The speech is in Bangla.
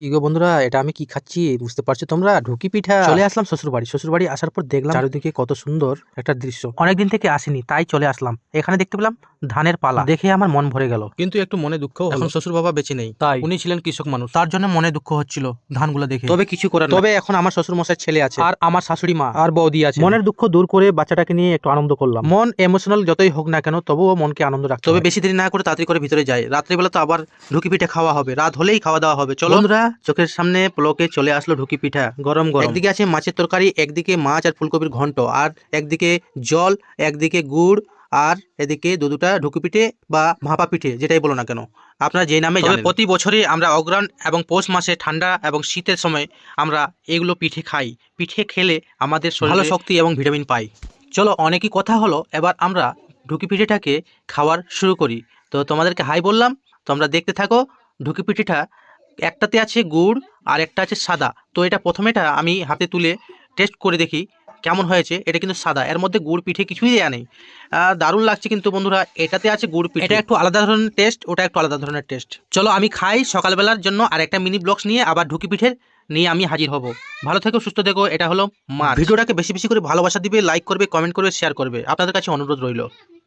কি গো বন্ধুরা এটা আমি কি খাচ্ছি? বুঝতে পারছ তোমরা? ঢুকি পিঠা। চলে আসলাম শ্বশুর বাড়ি শ্বশুর বাড়ি আসার পর দেখলাম চারিদিকে কত সুন্দর একটা দৃশ্য। অনেকদিন থেকে আসিনি তাই চলে আসলাম। এখানে দেখতে পেলাম ধানের পালা। দেখে আমার মন ভরে গেল। কিন্তু একটু মনে দুঃখ এখন শ্বশুর বাবা বেঁচে নেই। তাই। উনি ছিলেন কৃষক মানুষ। তার জন্য মনে দুঃখ হচ্ছিল ধানগুলো দেখে। তবে কিছু করার তবে এখন আমার শ্বশুর মশাই ছেলে আছে। আর আমার শাশুড়ি মা। আর বৌদি আছে। মনের দুঃখ দূর করে বাচ্চাটাকে নিয়ে একটু আনন্দ করলাম। মন ইমোশনাল যতই হোক না কেন তবুও মনকে আনন্দ রাখতে তবে বেশি দেরি না করে তাড়াতাড়ি করে ভিতরে যাই। রাত্রিবেলা তো আবার ঢুকি পিঠে খাওয়া হবে। রাত হলেই খাওয়া দাওয়া হবে। চলো। বন্ধুরা চোখের সামনে প্লকে চলে আসলো ঢুকি পিঠা গরম গরম। একদিকে আছে মাছের তরকারি একদিকে মাছ আর ফুলকপির ঘন্ট আর একদিকে জল একদিকে গুড় আর এদিকে দু দুটা ঢুকি পিঠে বা ভাপা পিঠে যেটাই বলো না কেন। আপনারা যে নামে প্রতি বছরই আমরা অগ্রাণ এবং পৌষ মাসে ঠান্ডা এবং শীতের সময় আমরা এগুলো পিঠে খাই। পিঠে খেলে আমাদের শরীরে ভালো শক্তি এবং ভিটামিন পাই। চলো অনেকই কথা হলো এবার আমরা ঢুকি পিঠেটাকে খাওয়ার শুরু করি। তো তোমাদেরকে হাই বললাম তোমরা দেখতে থাকো ঢুকি পিঠেটা একটাতে আছে গুড় আর একটা আছে সাদা। তো এটা প্রথমেটা আমি হাতে তুলে টেস্ট করে দেখি কেমন হয়েছে। এটা কিন্তু সাদা। এর মধ্যে গুড় পিঠে কিছুই দেওয়া নেই। দারুণ লাগছে কিন্তু বন্ধুরা। এটাতে আছে গুড় পিঠে। এটা একটু আলাদা ধরনের টেস্ট ওটা একটু আলাদা ধরনের টেস্ট চলো আমি খাই সকালবেলার জন্য আর একটা মিনি ব্লগস নিয়ে আবার ঢুকি পিঠের নিয়ে আমি হাজির হব। ভালো থেকো সুস্থ থেকো। এটা হলো মা ভিডিওটাকে বেশি বেশি করে ভালোবাসা দিবে লাইক করবে কমেন্ট করবে শেয়ার করবে। আপনাদের কাছে অনুরোধ রইল।